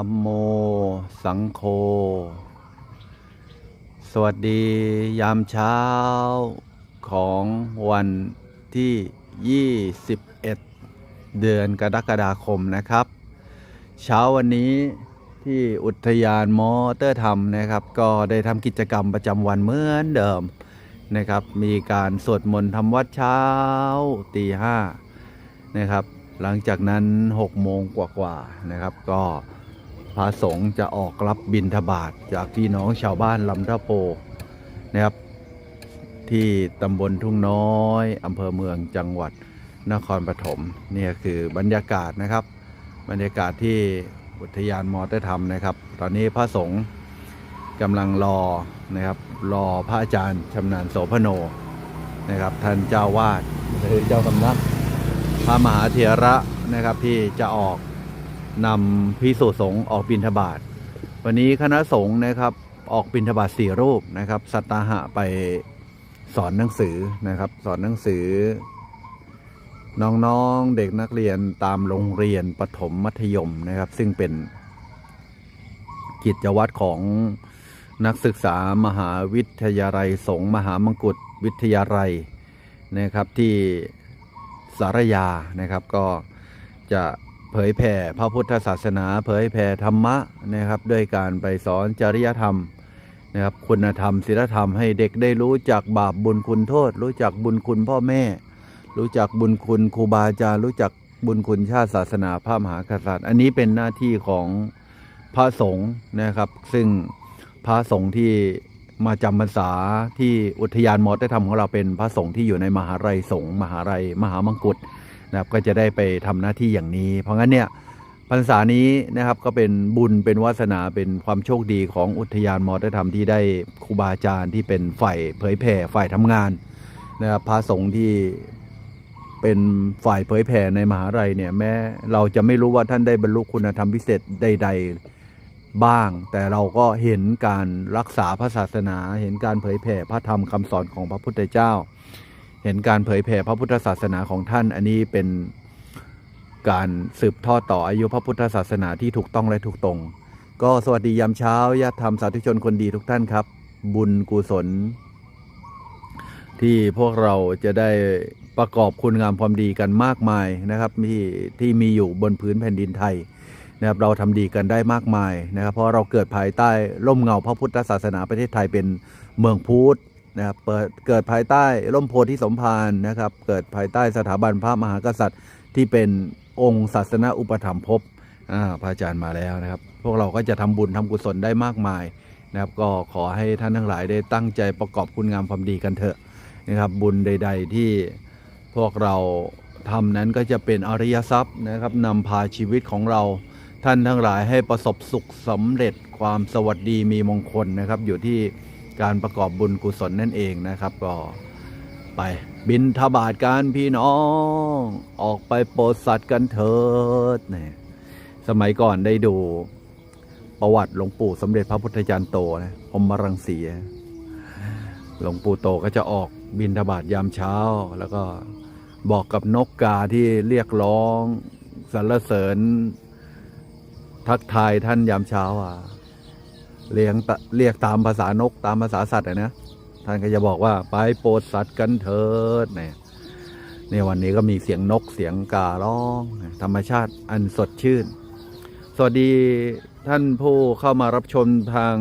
รมโม สังโฆ สวัสดียามเช้าของวันที่ 21 เดือนกรกฎาคมนะครับ เช้าวันนี้ที่อุทยานมอเตอร์ธรรมนะครับ ก็ได้ทำกิจกรรมประจำวันเหมือนเดิมนะครับ มีการสวดมนต์ทำวัดเช้าตีห้านะครับ หลังจากนั้น6โมงกว่าๆนะครับ ก็ พระสงฆ์จะออกรับบิณฑบาตจากพี่น้องชาวบ้านลำทะโพนะครับ ที่ตำบลทุ่งน้อยอำเภอเมืองจังหวัดนครปฐมเนี่ยคือบรรยากาศนะครับ บรรยากาศที่อุทยานมอเตอร์ธรรมนะครับ ตอนนี้พระสงฆ์กำลังรอนะครับรอพระอาจารย์ชำนาญโสพโนนะครับท่านเจ้าวาดหรือเจ้าสำนักพระมหาเถระนะครับที่จะออก นำพิสุสงฆ์ออกบิณฑบาตวันนี้คณะสงฆ์นะครับออกบิณฑบาตสี่รูปนะครับ สัตตาหะไปสอนหนังสือนะครับ สอนหนังสือ น้องๆเด็กนักเรียนตามโรงเรียนประถมมัธยมนะครับ ซึ่งเป็นกิจวัตรของนักศึกษามหาวิทยาลัยสงฆ์มหามงกุฎวิทยาลัยนะครับที่สารยานะครับก็จะ เผยแผ่พระพุทธศาสนา เผยแผ่ธรรมะนะครับ ด้วยการไปสอนจริยธรรมนะครับ คุณธรรมศีลธรรมให้เด็กได้รู้จักบาปบุญคุณโทษ รู้จักบุญคุณพ่อแม่ รู้จักบุญคุณครูบาอาจารย์รู้จักบุญคุณชาติศาสนาพระมหากษัตริย์ อันนี้เป็นหน้าที่ของพระสงฆ์นะครับ ซึ่งพระสงฆ์ที่มาจำพรรษาที่อุทยานมอเตอร์ธรรมของเราเป็นพระสงฆ์ที่อยู่ในมหาลัยสงฆ์มหาลัยมหามงกุฎ นะครับก็จะได้ไปทำหน้าที่อย่างนี้ เพราะงั้นเนี่ยพรรษานี้นะครับก็เป็นบุญเป็นวาสนาเป็นความโชคดีของอุทยานมอเตอร์ธรรมที่ได้ครูบาอาจารย์ที่เป็นฝ่ายเผยแผ่ฝ่ายทำงานนะครับพระสงฆ์ที่เป็นฝ่ายเผยแผ่ในมหาลัยเนี่ยแม้เราจะไม่รู้ว่าท่านได้บรรลุคุณธรรมพิเศษใด ๆบ้าง แต่เราก็เห็นการรักษาพระศาสนา เห็นการเผยแผ่พระธรรมคำสอนของพระพุทธเจ้า เห็นการเผยแผ่พระพุทธศาสนาของท่าน อันนี้เป็นการสืบทอดต่ออายุพระพุทธศาสนาที่ถูกต้องและถูกตรง ก็สวัสดียามเช้าญาติธรรมสาธุชนคนดีทุกท่านครับ บุญกุศล ที่พวกเราจะได้ประกอบคุณงามความดีกันมากมายนะครับที่ที่มีอยู่บนพื้นแผ่นดินไทยนะครับเราทำดีกันได้มากมายนะครับ เพราะเราเกิดภายใต้ร่มเงาพระพุทธศาสนาประเทศไทยเป็นเมืองพุทธ นะครับเปิดเกิดภายใต้ร่มโพธิสมภารนะครับ เกิดภายใต้สถาบันพระมหากษัตริย์ ที่เป็นองค์ศาสนาอุปถัมภพอ่าพระอาจารย์มาแล้วนะครับ พวกเราก็จะทำบุญทำกุศลได้มากมายนะครับ ก็ขอให้ท่านทั้งหลายได้ตั้งใจประกอบคุณงามความดีกันเถอะนะครับ บุญใด ๆ ที่พวกเราทำนั้นก็จะเป็นอริยทรัพย์นะครับนำพาชีวิตของเราท่านทั้งหลายให้ประสบสุขสำเร็จความสวัสดีมีมงคลนะครับ อยู่ที่ การประกอบบุญกุศลนั่นเองนะครับ ก็ไปบินทบาทการพี่น้องออกไปโปรดสัตว์กันเถิดเนี่ยสมัยก่อนได้ดูประวัติหลวงปู่สมเด็จพระพุทธจารย์โตนะพรหมรังสีหลวงปู่โตก็จะออกบินทบาทยามเช้า แล้วก็บอกกับนกกาที่เรียกร้องสรรเสริญทักทายท่านยามเช้าอะ เรียงเรียกตามภาษานกตามภาษาสัตว์อะนะท่านก็จะบอกว่าไปโปรดสัตว์กันเถิดเนี่ยในวันนี้ก็มีเสียงนกเสียงการ้อง ธรรมชาติอันสดชื่น สวัสดีท่านผู้เข้ามารับชมทาง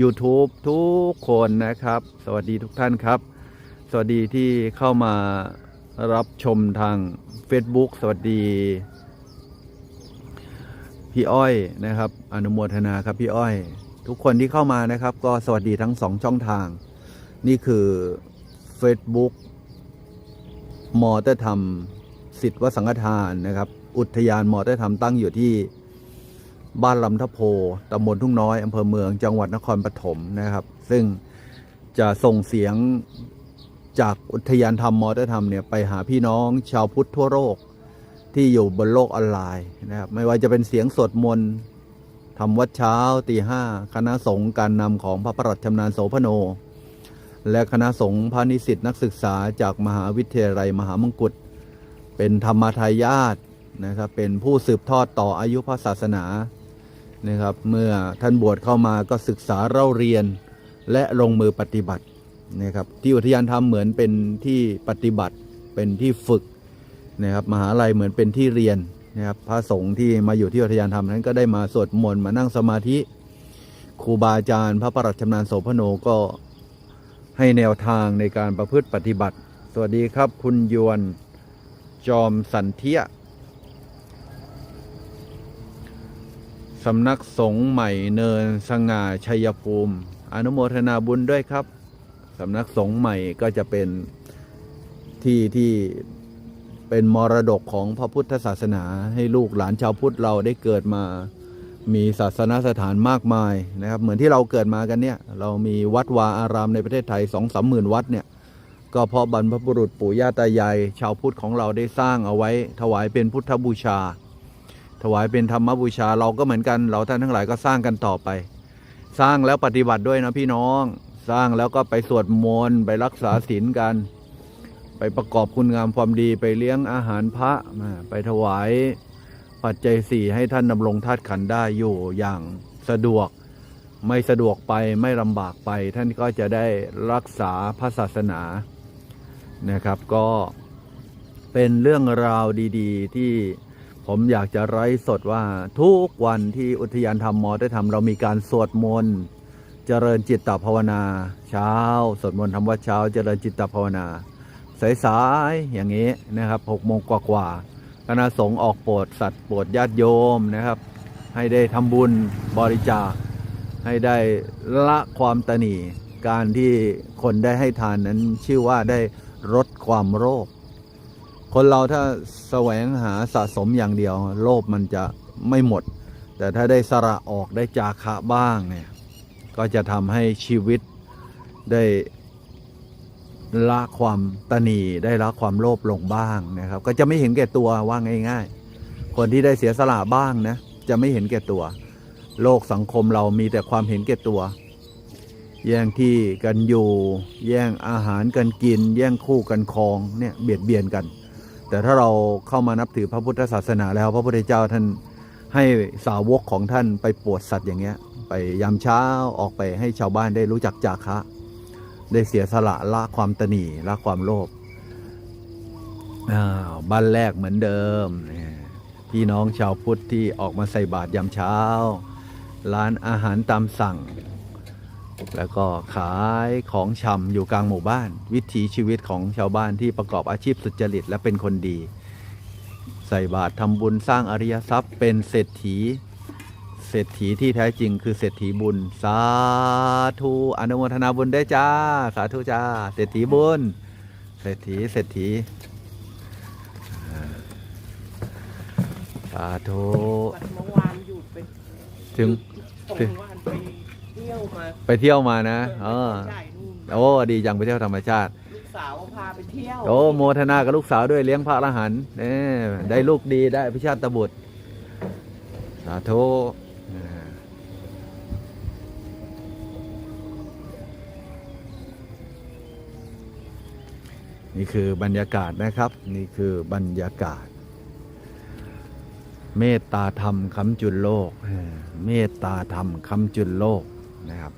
YouTube ทุกคนนะครับ สวัสดีทุกท่านครับ สวัสดีที่เข้ามารับชมทาง Facebook สวัสดี พี่อ้อยนะครับ อนุโมทนาครับพี่อ้อย ทุกคนที่เข้ามานะครับ ก็สวัสดีทั้งสองช่องทาง นี่คือ Facebook มอเตอร์ธรรม สิทธิวสังฆทานนะครับ อุทยานมอเตอร์ธรรมตั้งอยู่ที่บ้านลำทะโพตำบลทุ่งน้อยอำเภอเมืองจังหวัดนครปฐมนะครับ ซึ่งจะส่งเสียงจากอุทยานธรรมมอเตอร์ธรรมเนี่ยไปหาพี่น้องชาวพุทธทั่วโลกที่อยู่บนโลกออนไลน์นะครับไม่ว่าจะเป็นเสียงสวดมนต์ ทำวัดเช้าตีห้าคณะสงฆ์การนำของพระประหลัดชำนาญโสพโน และคณะสงฆ์พระนิสิตนักศึกษาจากมหาวิทยาลัยมหามงกุฎเป็นธรรมทายาทนะครับเป็นผู้สืบทอดต่ออายุพระศาสนานะครับเมื่อท่านบวชเข้ามาก็ศึกษาเล่าเรียนและลงมือปฏิบัตินะครับที่อุทยานธรรมเหมือนเป็นที่ปฏิบัติเป็นที่ฝึกนะครับมหาลัยเหมือนเป็นที่เรียน นะครับพระสงฆ์ที่มาอยู่ที่อุทยานธรรมนั้นก็ได้มาสวดมนต์มานั่งสมาธิครูบาอาจารย์ พระประหลัดชำนาญโสพโนก็ให้แนวทางในการประพฤติปฏิบัติ สวัสดีครับ คุณยวนจอมสันเทียสำนักสงฆ์ใหม่เนินสง่าชัยภูมิ อนุโมทนาบุญด้วยครับ สำนักสงฆ์ใหม่ก็จะเป็นที่ที่ เป็นมรดกของพระพุทธศาสนา ให้ลูกหลานชาวพุทธเราได้เกิดมา มีศาสนสถานมากมายนะครับ เหมือนที่เราเกิดมากันเนี่ย เรามีวัดวาอารามในประเทศไทยสองสามหมื่นวัดเนี่ย ก็เพราะบรรพบุรุษปู่ย่าตายายชาวพุทธของเราได้สร้างเอาไว้ ถวายเป็นพุทธบูชา ถวายเป็นธรรมบูชาเราก็เหมือนกัน เราท่านทั้งหลายก็สร้างกันต่อไป สร้างแล้วปฏิบัติด้วยนะพี่น้อง สร้างแล้วก็ไปสวดมนต์ไปรักษาศีลกัน ไปประกอบคุณงามความดีไปเลี้ยงอาหารพระมาไปถวายปัจจัยสี่ให้ท่านดำรงธาตุขันได้อยู่อย่างสะดวกไม่สะดวกไปไม่ลำบากไป ท่านก็จะได้รักษาพระศาสนานะครับ ก็เป็นเรื่องราวดีๆ ที่ผมอยากจะไร้สดว่าทุกวันที่อุทยานธรรมมอได้ทำเรามีการสวดมนต์เจริญจิตตภาวนา เช้าสวดมนต์ทำวัดเช้าเจริญจิตตภาวนา สายๆอย่างนี้นะครับหกโมงกว่าๆคณะสงฆ์ออกโปรดสัตว์โปรดญาติโยมนะครับ ให้ได้ทำบุญบริจาค ให้ได้ละความตนีการที่คนได้ให้ทานนั้นชื่อว่าได้ลดความโลภคนเราถ้าแสวงหาสะสมอย่างเดียว โลภมันจะไม่หมด แต่ถ้าได้สระออกได้จาคะบ้างเนี่ยก็จะทำให้ชีวิตได้ ละความตนีได้ละความโลภลงบ้างนะครับ ก็จะไม่เห็นแก่ตัวว่าง่าย ๆ คนที่ได้เสียสละบ้างนะจะไม่เห็นแก่ตัว โลกสังคมเรามีแต่ความเห็นแก่ตัว แย่งที่กันอยู่ แย่งอาหารกันกิน แย่งคู่กันครองเนี่ยเบียดเบียนกัน แต่ถ้าเราเข้ามานับถือพระพุทธศาสนาแล้ว พระพุทธเจ้าท่านให้สาวกของท่านไปปวดสัตว์อย่างเงี้ย ไปยามเช้าออกไปให้ชาวบ้านได้รู้จักจาคะ ได้เสียสละละความตนีละความโลภบ้านแรกเหมือนเดิม พี่น้องชาวพุทธที่ออกมาใส่บาตรยามเช้า ร้านอาหารตามสั่ง แล้วก็ขายของชำอยู่กลางหมู่บ้าน วิถีชีวิตของชาวบ้านที่ประกอบอาชีพสุจริตและเป็นคนดี ใส่บาตรทำบุญสร้างอริยทรัพย์เป็นเศรษฐี เศรษฐีที่แท้จริงคือเศรษฐีบุญ สาธุอนุโมทนาบุญได้วยจ้า สาธุจ้า เศรษฐีบุญ เศรษฐีเศรษฐีอ่าสาธุวันเมื่อวานหยุดไปถึงสองถึงวันไปเที่ยวมาไปเที่ยวมานะเออใช่นู่นโอ้ดีจังไปเที่ยวธรรมชาติลูกสาวพาไปเที่ยวโอ้โมทนากับลูกสาวด้วยเลี้ยงพระอรหันต์นี่ได้ลูกดีได้พิชาตบุตรสาธุ นี่คือบรรยากาศนะครับ นี่คือบรรยากาศ เมตตาธรรมคำจุนโลก เมตตาธรรมคำจุนโลกนะครับ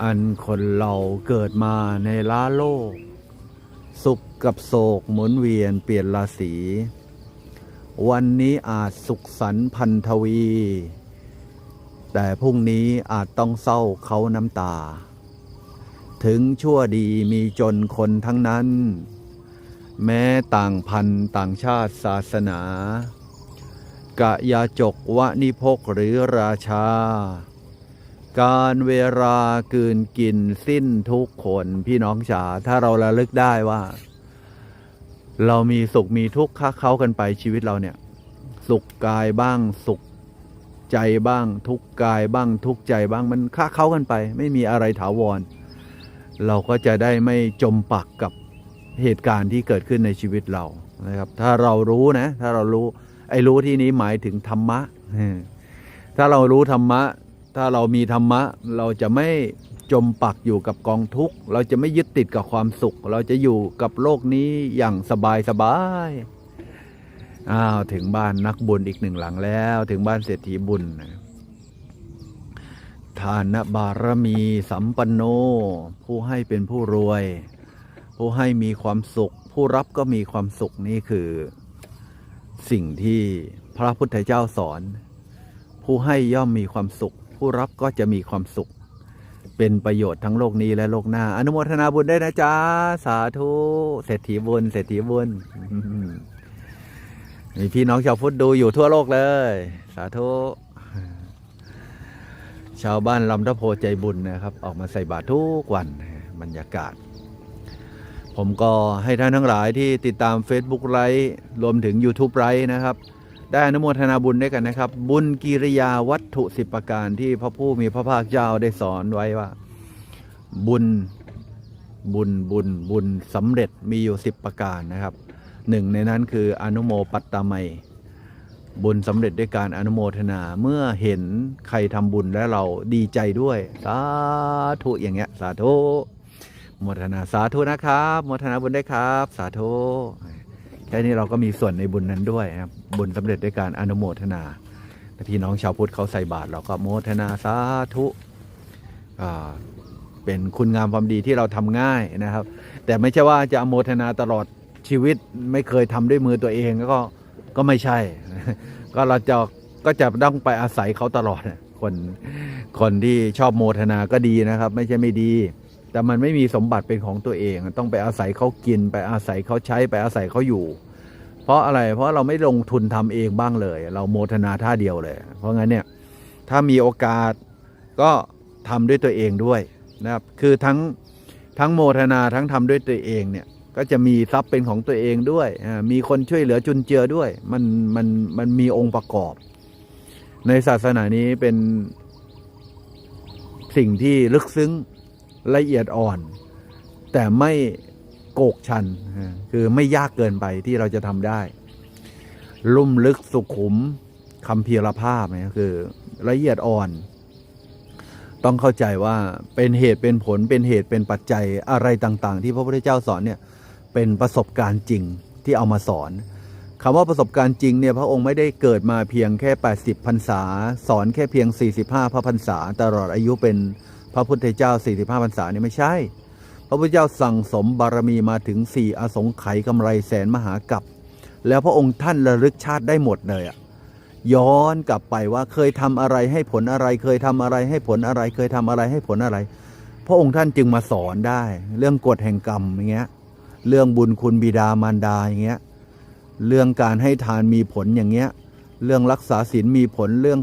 อันคนเราเกิดมาในล้าโลก สุขกับโศกหมุนเวียนเปลี่ยนราศีวันนี้อาจสุขสันพันทวี แต่พรุ่งนี้อาจต้องเศร้าเขาน้ำตา ถึงชั่วดีมีจนคนทั้งนั้น แม้ต่างพันต่างชาติศาสนากะยาจกวะนิพกหรือราชา การเวลากืนกินสิ้นทุกคนพี่น้องจ๋าถ้าเราระลึกได้ว่า เรามีสุขมีทุกข์ค้าเขากันไปชีวิตเราเนี่ย สุขกายบ้างสุขใจบ้าง ทุกข์กายบ้างทุกข์ใจบ้างมันค้าเขากันไป ไม่มีอะไรถาวร เราก็จะได้ไม่จมปักกับเหตุการณ์ที่เกิดขึ้นในชีวิตเรานะครับ ถ้าเรารู้นะ ถ้าเรารู้ไอ้รู้ที่นี้หมายถึงธรรมะ ถ้าเรารู้ธรรมะ ถ้าเรามีธรรมะ เราจะไม่จมปักอยู่กับกองทุกข์ เราจะไม่ยึดติดกับความสุข เราจะอยู่กับโลกนี้อย่างสบายสบายอ้าวถึงบ้านนักบุญอีกหนึ่งหลังแล้ว ถึงบ้านเศรษฐีบุญนะ ทานบารมีสัมปันโน ผู้ให้เป็นผู้รวย ผู้ให้มีความสุข ผู้รับก็มีความสุขนี่คือ สิ่งที่พระพุทธเจ้าสอน ผู้ให้ย่อมมีความสุข ผู้รับก็จะมีความสุข เป็นประโยชน์ทั้งโลกนี้และโลกหน้า อนุโมทนาบุญได้นะจ๊ะ สาธุเศรษฐีบุญเศรษฐีบุญมีพี่น้องชาวพุทธดูอยู่ทั่วโลกเลย สาธุ ชาวบ้านลำทะโพใจบุญนะครับ ออกมาใส่บาตรทุกวันบรรยากาศ ผมก็ให้ท่านทั้งหลายที่ติดตาม Facebook ไลฟ์รวมถึง YouTube ไลฟ์นะครับ ได้อนุโมทนาบุญด้วยกันนะครับ บุญกิริยาวัตถุสิบประการที่พระผู้มีพระภาคเจ้าได้สอนไว้ว่า บุญบุญบุญบุญสำเร็จมีอยู่สิบประการนะครับหนึ่งในนั้นคืออนุโมปัตตมัย บุญสำเร็จด้วยการอนุโมทนาเมื่อเห็นใครทำบุญแล้วเราดีใจด้วย สาธุอย่างเงี้ย สาธุโมทนาสาธุนะครับโมทนาบุญได้ครับ สาธุแค่นี้เราก็มีส่วนในบุญนั้นด้วยครับบุญสำเร็จด้วยการอนุโมทนาแต่พี่น้องชาวพุทธเขาใส่บาตรเราก็โมทนาสาธุเป็นคุณงามความดีที่เราทำง่ายนะครับ แต่ไม่ใช่ว่าจะโมทนาตลอดชีวิตไม่เคยทำด้วยมือตัวเองก็ ก็ไม่ใช่ ก็เราจะก็จะต้องไปอาศัยเขาตลอดคนคนที่ชอบโมทนาก็ดีนะครับ ไม่ใช่ไม่ดี แต่มันไม่มีสมบัติเป็นของตัวเอง ต้องไปอาศัยเขากิน ไปอาศัยเขาใช้ไปอาศัยเขาอยู่ เพราะอะไรเพราะเราไม่ลงทุนทำเองบ้างเลย เราโมทนาท่าเดียวเลย เพราะงั้นเนี่ยถ้ามีโอกาสก็ทำด้วยตัวเองด้วยนะครับคือทั้งทั้งโมทนาทั้งทำด้วยตัวเองเนี่ย ก็จะมีทรัพย์เป็นของตัวเองด้วยมีคนช่วยเหลือจุนเจือด้วย มันมันมันมีองค์ประกอบ ในศาสนานี้เป็นสิ่งที่ลึกซึ้งละเอียดอ่อน แต่ไม่โกกชัน คือไม่ยากเกินไปที่เราจะทำได้ ลุ่มลึกสุขุมคำเพียรภาพเนี่ยคือละเอียดอ่อน ต้องเข้าใจว่าเป็นเหตุเป็นผลเป็นเหตุเป็นปัจจัยอะไรต่าง ๆ ที่พระพุทธเจ้าสอนเนี่ย เป็นประสบการณ์จริงที่เอามาสอนคำว่าประสบการณ์จริงเนี่ยพระองค์ไม่ได้เกิดมาเพียงแค่ 80พรรษา สอนแค่เพียง 45 พระพรรษา ตลอดอายุเป็นพระพุทธเจ้า 45พรรษาเนี่ยไม่ใช่ พระพุทธเจ้าสั่งสมบารมีมาถึง 4 อสงไขยกำไรแสนมหากัปแล้วพระองค์ท่านระลึกชาติได้หมดเลยอะย้อนกลับไปว่าเคยทำอะไรให้ผลอะไร เคยทำอะไรให้ผลอะไร เคยทำอะไรให้ผลอะไร พระองค์ท่านจึงมาสอนได้ เรื่องกฎแห่งกรรมอย่างเงี้ย เรื่องบุญคุณบิดามารดาอย่างเงี้ยเรื่องการให้ทานมีผลอย่างเงี้ย เรื่องรักษาศีลมีผลเรื่อง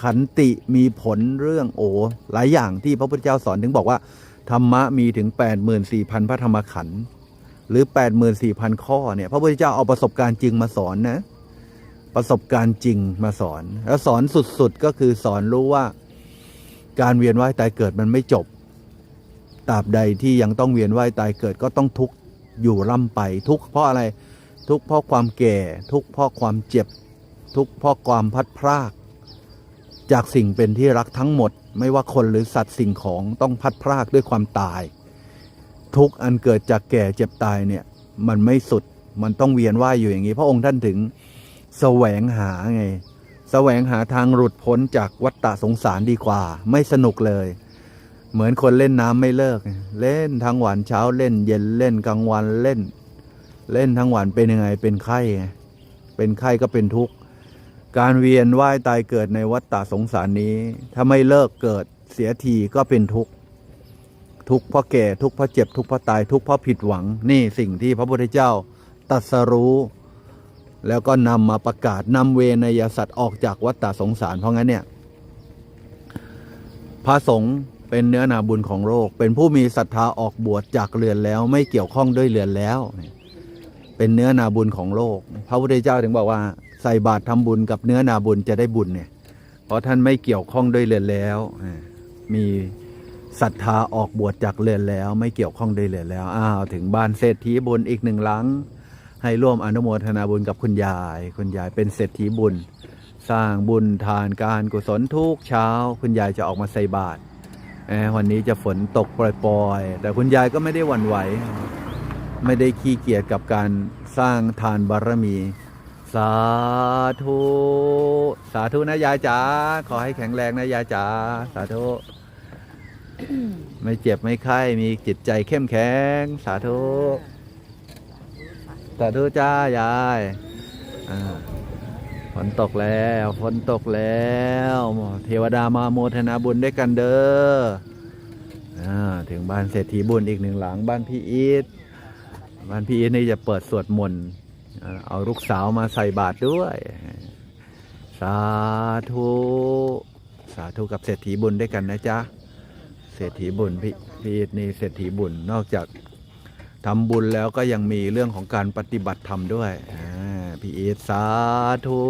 ขันติมีผลเรื่องโอ้หลายอย่างที่พระพุทธเจ้าสอนถึงบอกว่า ธรรมะมีถึง 84,000 พระธรรมขันธ์หรือ 84,000 ข้อเนี่ยพระพุทธเจ้าเอาประสบการณ์จริงมาสอนนะประสบการณ์จริงมาสอน แล้วสอนสุดๆก็คือสอนรู้ว่า การเวียนว่ายตายเกิดมันไม่จบตราบใดที่ยังต้องเวียนว่ายตายเกิดก็ต้องทุกข์ อยู่ร่ำไป ทุกข์เพราะอะไร ทุกข์เพราะความแก่ ทุกข์เพราะความเจ็บ ทุกข์เพราะความพัดพราก จากสิ่งเป็นที่รักทั้งหมด ไม่ว่าคนหรือสัตว์สิ่งของต้องพัดพรากด้วยความตาย ทุกข์อันเกิดจากแก่เจ็บตายเนี่ยมันไม่สุดมันต้องเวียนว่ายอยู่อย่างนี้ พระองค์ท่านถึงแสวงหาไง แสวงหาทางหลุดพ้นจากวัฏฏะสงสารดีกว่า ไม่สนุกเลย เหมือนคนเล่นน้ำไม่เลิก เล่นทั้งวันเช้าเล่น เย็นเล่นกลางวันเล่น เล่นทั้งวันเป็นยังไงเป็นไข้เป็นไข้ก็เป็นทุกข์การเวียนว่ายตายเกิดในวัฏฏะสงสารนี้ ถ้าไม่เลิกเกิดเสียทีก็เป็นทุกข์ทุกข์เพราะแก่ทุกข์เพราะเจ็บทุกข์เพราะตายทุกข์เพราะผิดหวัง นี่สิ่งที่พระพุทธเจ้าตรัสรู้ แล้วก็นำมาประกาศนำเวนยสัตว์ออกจากวัฏฏะสงสารเพราะงั้นเนี่ยพระสงฆ์ เป็นเนื้อนาบุญของโลก เป็นผู้มีศรัทธาออกบวชจากเรือนแล้วไม่เกี่ยวข้องด้วยเรือนแล้ว เป็นเนื้อนาบุญของโลก พระพุทธเจ้าถึงบอกว่าใส่บาตรทำบุญกับเนื้อนาบุญจะได้บุญเนี่ยเพราะท่านไม่เกี่ยวข้องด้วยเรือนแล้ว มีศรัทธาออกบวชจากเรือนแล้ว ไม่เกี่ยวข้องด้วยเรือนแล้ว อ้าวถึงบ้านเศรษฐีบุญอีกหนึ่งหลัง ให้ร่วมอนุโมทนาบุญกับคุณยาย คุณยายเป็นเศรษฐีบุญ สร้างบุญทานการกุศลทุกเช้า คุณยายจะออกมาใส่บาตร วันนี้จะฝนตกปล่อยๆ แต่คุณยายก็ไม่ได้หวั่นไหว ไม่ได้ขี้เกียจกับการสร้างทานบารมี สาธุ สาธุนะยายจ๋า ขอให้แข็งแรงนะยายจ๋า สาธุ ไม่เจ็บไม่ไข้ มีจิตใจเข้มแข็ง สาธุ สาธุจ้ายายอ่า ฝนตกแล้วฝนตกแล้ว เทวดามาโมทนาบุญด้วยกันเด้ออถึงบ้านเศรษฐีบุญอีกหนึ่งหลังบ้านพี่อีทบ้านพี่อีทนี่จะเปิดสวดมนต์เอาลูกสาวมาใส่บาตรด้วย สาธุสาธุกับเศรษฐีบุญด้วยกันนะจ๊ะเศรษฐีบุญพี่พี่อีทนี่เศรษฐีบุญนอกจากทำบุญแล้วก็ยังมีเรื่องของการปฏิบัติธรรมด้วยอ่า พี่อีทสาธุ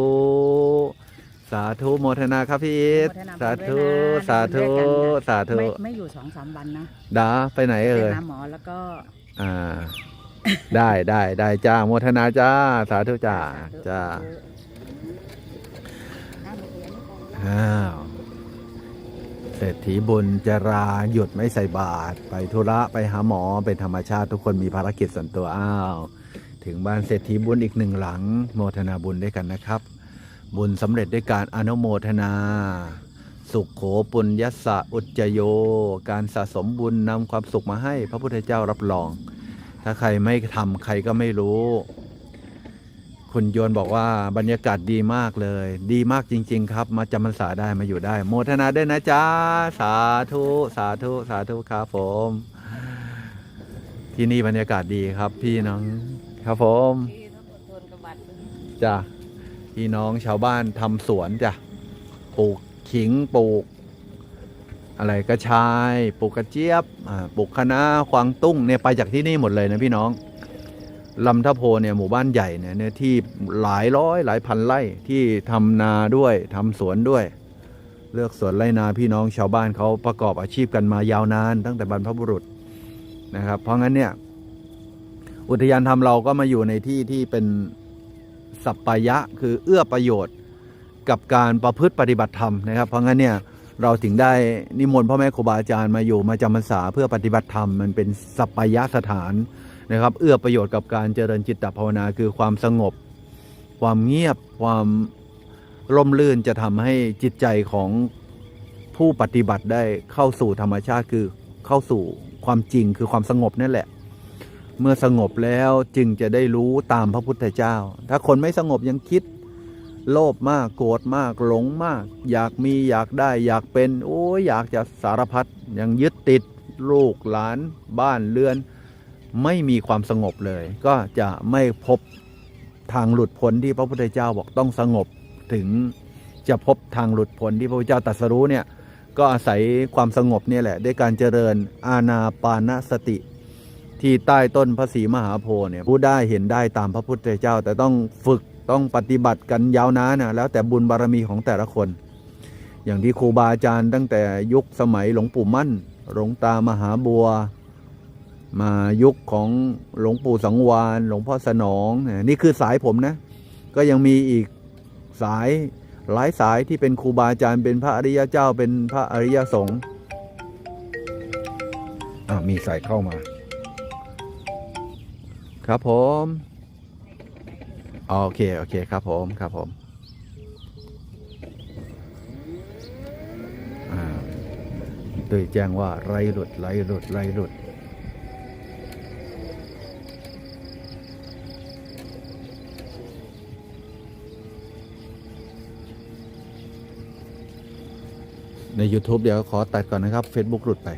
สาธุโมทนาครับพี่อีทโมทนาบุญสาธุด้วยนะสาธุทำด้วยกันนะ สาธุไม่ไม่อยู่สองสามวันนะดาไปไหนไปเอ่ยหาหมอแล้วก็อ่า ได้ได้ได้จ้าโมทนาจ้า สาธุจ้าจ้าอ้าวเศรษฐีบุญจราหยุดไม่ใส่บาตรไปธุระไปหาหมอเป็นธรรมชาติทุกคนมีภารกิจส่วนตัวอ้าว ถึงบ้านเศรษฐีบุญอีกหนึ่งหลัง โมทนาบุญด้วยกันนะครับ บุญสำเร็จด้วยการอนุโมทนา สุขโขปุญยัสสะอุจโย การสะสมบุญนำความสุขมาให้พระพุทธเจ้ารับรอง ถ้าใครไม่ทำใครก็ไม่รู้ คุณโยนบอกว่าบรรยากาศดีมากเลย ดีมากจริง ๆ ครับ มาจำพรรษาได้มาอยู่ได้ โมทนาด้วยนะจ๊ะสาธุสาธุสาธุครับผมที่นี่บรรยากาศดีครับพี่น้อง ครับผมที่ทั้งหมดทนกับบัตรจ้ะพี่น้องชาวบ้านทำสวนจ้ะปลูกขิงปลูก อะไรกระชายปลูกกระเจี๊ยบอ่าปลูกคะน้าควางตุ้งเนี่ยไปจากที่นี่หมดเลยนะพี่น้องลำทะโพเนี่ยหมู่บ้านใหญ่เนี่ยเนื้อที่หลายร้อยหลายพันไร่ที่ทำนาด้วยทำสวนด้วย เลือกสวนไร่นาพี่น้องชาวบ้านเขาประกอบอาชีพกันมายาวนาน ตั้งแต่บรรพบุรุษนะครับ เพราะงั้นเนี่ย อุทยานธรรมเราก็มาอยู่ในที่ที่เป็นสัปปายะคือเอื้อประโยชน์กับการประพฤติปฏิบัติธรรมนะครับ เพราะงั้นเนี่ยเราถึงได้นิมนต์พ่อแม่ครูบาอาจารย์มาอยู่มาจำพรรษาเพื่อปฏิบัติธรรมมันเป็นสัปปายะสถานนะครับ เอื้อประโยชน์กับการเจริญจิตตภาวนาคือความสงบ ความเงียบความร่มรื่นจะทำให้จิตใจของผู้ปฏิบัติได้เข้าสู่ธรรมชาติคือเข้าสู่ความจริงคือความสงบนั่นแหละ เมื่อสงบแล้วจึงจะได้รู้ตามพระพุทธเจ้า ถ้าคนไม่สงบยังคิด โลภมากโกรธมากหลงมาก อยากมีอยากได้อยากเป็นโอ้ยอยากจะสารพัดยังยึดติดลูกหลาน บ้านเรือน ไม่มีความสงบเลย ก็จะไม่พบทางหลุดพ้นที่พระพุทธเจ้าบอกต้องสงบถึงจะพบทางหลุดพ้นที่พระพุทธเจ้าตรัสรู้เนี่ยก็อาศัยความสงบเนี่ยแหละด้วยการเจริญอาณาปานสติ ที่ใต้ต้นพระศรีมหาโพธิ์เนี่ยผู้ได้เห็นได้ตามพระพุทธเจ้า แต่ต้องฝึกต้องปฏิบัติกันยาวนานนะแล้วแต่บุญบารมีของแต่ละคน อย่างที่ครูบาอาจารย์ตั้งแต่ยุคสมัยหลวงปู่มั่น หลวงตามหาบัว มายุคของหลวงปู่สังวาน หลวงพ่อสนองนี่คือสายผมนะ ก็ยังมีอีกสายหลายสายที่เป็นครูบาอาจารย์เป็นพระอริยเจ้าเป็นพระอริยสงฆ์อ่ามีสายเข้ามา ครับผมอ๋อโอเค โอเคครับผม ครับผมตุ้ยแจ้งว่าไรหลุดไรหลุดไรหลุด ใน YouTube เดี๋ยวขอตัดก่อนนะครับ Facebook หลุดไป